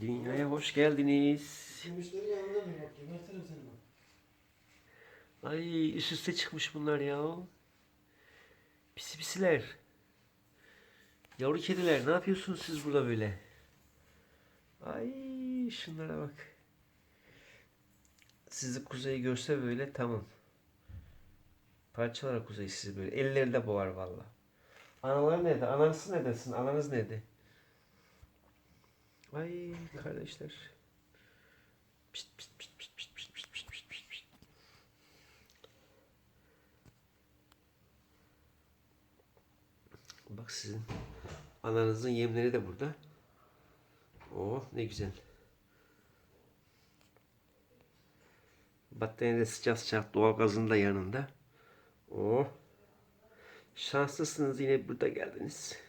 Dünyaya hoş geldiniz. Gümüşleri yanında mı bakayım? Versene sen bana. Ay üst üste çıkmış bunlar ya. Pisi pisiler. Yavru kediler ne yapıyorsunuz siz burada böyle? Ay şunlara bak. Sizi kuzey görse böyle tamam. Parçalar kuzey sizi böyle. Elleri de boğar valla. Anaları nerede? Ananız neredesin? Ananız nerede? Ay kardeşler. Pişt pişt pişt pişt pişt pişt pişt pişt pişt pişt. Bak sizin ananızın yemleri de burada. Oh ne güzel. Battaniyede sıcak sıcak doğalgazın da yanında. Oh. Şanslısınız yine burada geldiniz.